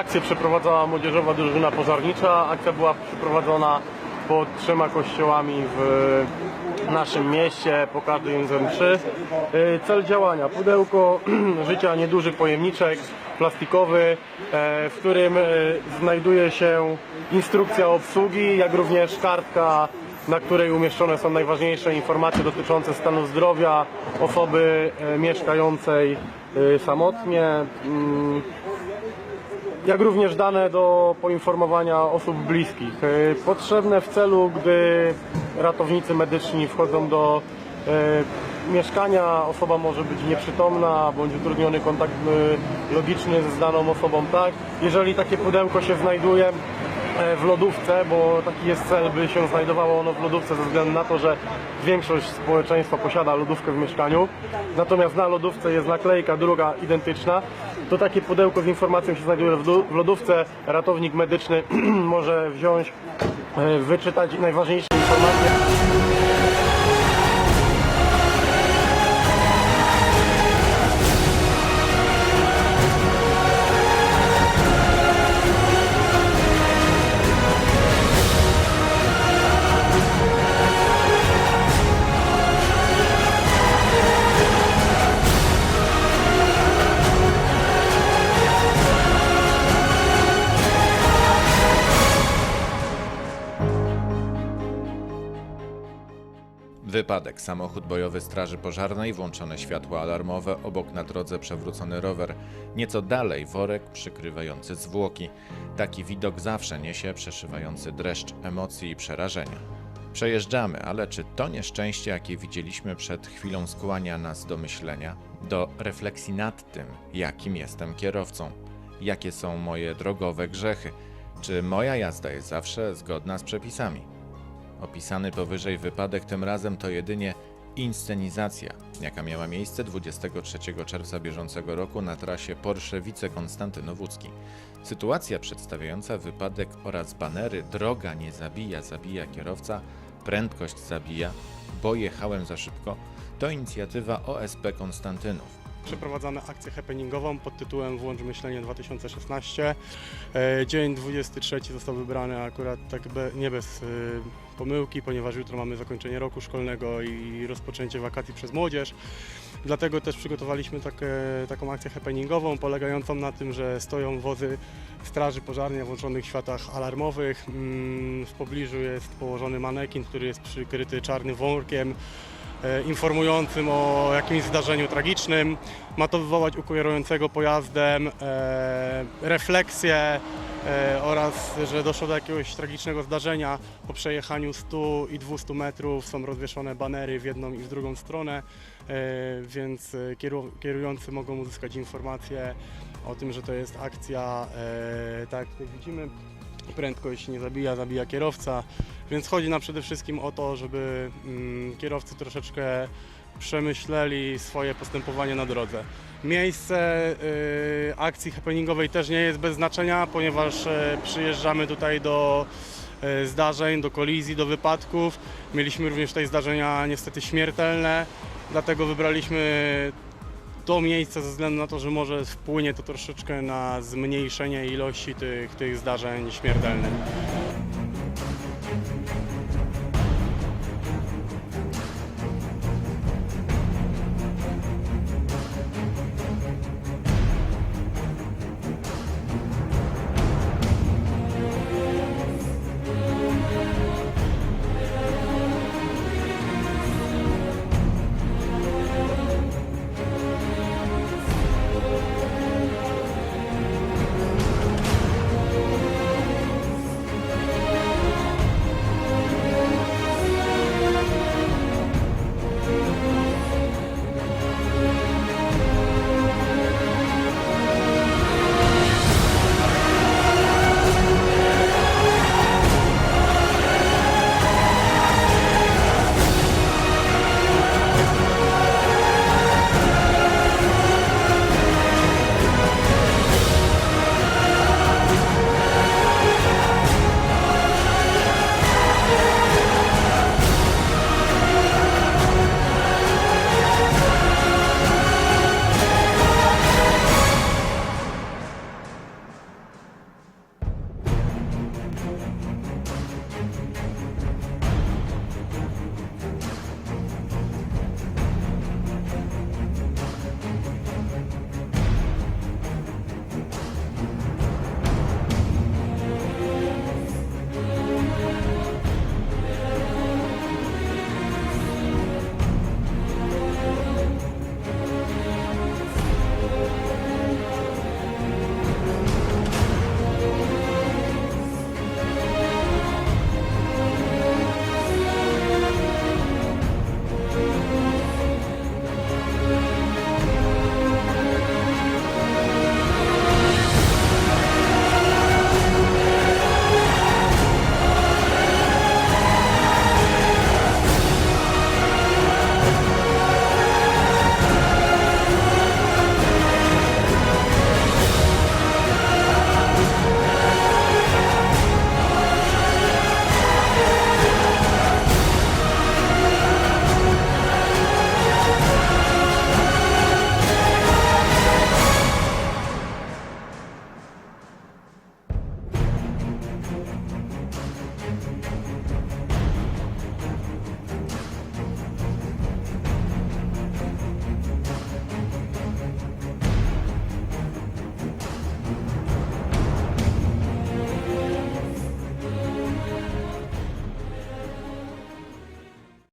Akcję przeprowadzała młodzieżowa drużyna pożarnicza. Akcja była przeprowadzona pod trzema kościołami w naszym mieście, po każdej z mszy. Y, Cel działania, pudełko życia, nieduży pojemniczek plastikowy, e, w którym e, znajduje się instrukcja obsługi, jak również kartka, na której umieszczone są najważniejsze informacje dotyczące stanu zdrowia osoby e, mieszkającej e, samotnie. Jak również dane do poinformowania osób bliskich. E, Potrzebne w celu, gdy ratownicy medyczni wchodzą do e, mieszkania, osoba może być nieprzytomna bądź utrudniony kontakt e, logiczny z daną osobą, tak? Jeżeli takie pudełko się znajduje w lodówce, bo taki jest cel, by się znajdowało ono w lodówce ze względu na to, że większość społeczeństwa posiada lodówkę w mieszkaniu, natomiast na lodówce jest naklejka druga identyczna, to takie pudełko z informacją się znajduje w lodówce. Ratownik medyczny może wziąć, e, wyczytać najważniejsze informacje. Wypadek. Samochód bojowy Straży Pożarnej, włączone światła alarmowe, obok na drodze przewrócony rower. Nieco dalej worek przykrywający zwłoki. Taki widok zawsze niesie przeszywający dreszcz emocji i przerażenia. Przejeżdżamy, ale czy to nieszczęście, jakie widzieliśmy przed chwilą, skłania nas do myślenia, do refleksji nad tym, jakim jestem kierowcą? Jakie są moje drogowe grzechy? Czy moja jazda jest zawsze zgodna z przepisami? Opisany powyżej wypadek tym razem to jedynie inscenizacja, jaka miała miejsce 23 czerwca bieżącego roku na trasie Porszewice Konstantynów Łódzki. Sytuacja przedstawiająca wypadek oraz banery Droga nie zabija, zabija kierowca, prędkość zabija, bo jechałem za szybko to inicjatywa OSP Konstantynów. Przeprowadzamy akcję happeningową pod tytułem Włącz Myślenie 2016. E, Dzień 23 został wybrany akurat tak be, nie bez e, pomyłki, ponieważ jutro mamy zakończenie roku szkolnego i rozpoczęcie wakacji przez młodzież. Dlatego też przygotowaliśmy takie, taką akcję happeningową polegającą na tym, że stoją wozy straży pożarnej o włączonych światach alarmowych. Mm, W pobliżu jest położony manekin, który jest przykryty czarnym workiem informującym o jakimś zdarzeniu tragicznym. Ma to wywołać u kierującego pojazdem e, refleksję e, oraz, że doszło do jakiegoś tragicznego zdarzenia. Po przejechaniu 100 i 200 metrów są rozwieszone banery w jedną i w drugą stronę, e, więc e, kieru, kierujący mogą uzyskać informację o tym, że to jest akcja, e, tak jak widzimy, prędkość nie zabija, zabija kierowca. Więc chodzi nam przede wszystkim o to, żeby mm, kierowcy troszeczkę przemyśleli swoje postępowanie na drodze. Miejsce y, akcji happeningowej też nie jest bez znaczenia, ponieważ e, przyjeżdżamy tutaj do e, zdarzeń, do kolizji, do wypadków. Mieliśmy również tutaj zdarzenia niestety śmiertelne, dlatego wybraliśmy to miejsce ze względu na to, że może wpłynie to troszeczkę na zmniejszenie ilości tych, tych zdarzeń śmiertelnych.